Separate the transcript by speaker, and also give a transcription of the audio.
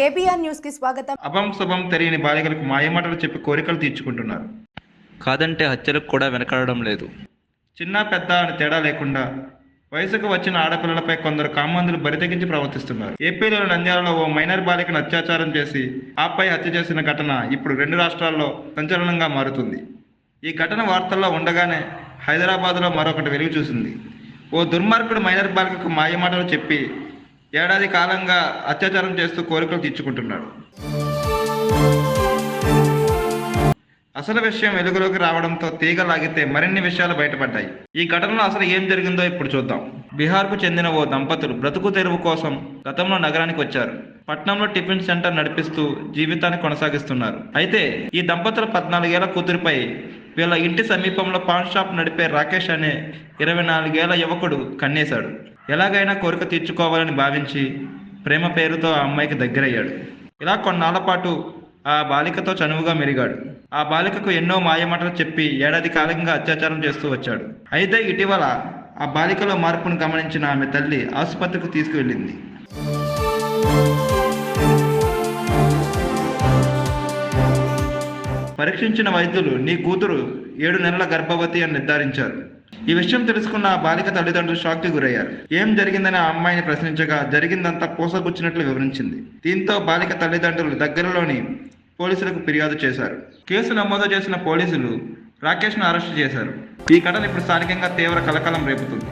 Speaker 1: KBR న్యూస్కి స్వాగతం.
Speaker 2: అభం శుభం తెలియని బాలికలకు మాయమాటలు చెప్పి కోరికలు తీర్చుకుంటున్నారు.
Speaker 3: కాదంటే హత్యలకు కూడా వెనకాడడం లేదు.
Speaker 2: చిన్న పెద్ద అని తేడా లేకుండా వయసుకు వచ్చిన ఆడపిల్లలపై కొందరు కామందులు బరితెగించి ప్రవర్తిస్తున్నారు. ఏపీలోని నంద్యాలలో ఓ మైనర్ బాలికను అత్యాచారం చేసి ఆపై హత్య చేసిన ఘటన ఇప్పుడు రెండు రాష్ట్రాల్లో సంచలనంగా మారుతుంది. ఈ ఘటన వార్తల్లో ఉండగానే హైదరాబాద్లో మరొకటి వెలుగు చూసింది ఓ దుర్మార్గుడు మైనర్ బాలికకు మాయమాటలు చెప్పి ఏడాది కాలంగా అత్యాచారం చేస్తూ కోరికలు తీర్చుకుంటున్నాడు. అసలు విషయం వెలుగులోకి రావడంతో తీగ లాగితే మరిన్ని విషయాలు బయటపడ్డాయి. ఈ ఘటనలో అసలు ఏం జరిగిందో ఇప్పుడు చూద్దాం. బీహార్కు చెందిన ఓ దంపతులు బ్రతుకు తెరువు కోసం గతంలో నగరానికి వచ్చారు. పట్నంలో టిఫిన్ సెంటర్ నడిపిస్తూ జీవితాన్ని కొనసాగిస్తున్నారు. అయితే ఈ దంపతుల పద్నాలుగేళ్ళ కూతురిపై వీళ్ళ ఇంటి సమీపంలో పాన్ షాప్ నడిపే రాకేష్ అనే ఇరవై నాలుగేళ్ళ యువకుడు కన్నేశాడు. ఎలాగైనా కోరిక తీర్చుకోవాలని భావించి ప్రేమ పేరుతో ఆ అమ్మాయికి దగ్గరయ్యాడు. ఇలా కొన్నాళ్ళ పాటు ఆ బాలికతో చనువుగా మెరిగాడు. ఆ బాలికకు ఎన్నో మాయమాటలు చెప్పి ఏడాది కాలంగా అత్యాచారం చేస్తూ వచ్చాడు. అయితే ఇటీవల ఆ బాలికలో మార్పును గమనించిన ఆమె తల్లి ఆసుపత్రికి తీసుకువెళ్ళింది. పరీక్షించిన వైద్యులు నీ కూతురు ఏడు నెలల గర్భవతి అని నిర్ధారించారు. ఈ విషయం తెలుసుకున్న బాలిక తల్లిదండ్రులు షాక్కి గురయ్యారు. ఏం జరిగిందని ఆ అమ్మాయిని ప్రశ్నించగా జరిగిందంతా పూసగుచ్చినట్లు వివరించింది. దీంతో బాలిక తల్లిదండ్రులు దగ్గరలోని పోలీసులకు ఫిర్యాదు చేశారు. కేసు నమోదు చేసిన పోలీసులు రాకేష్ను అరెస్టు చేశారు. ఈ ఘటన ఇప్పుడు స్థానికంగా తీవ్ర కలకలం రేపుతుంది.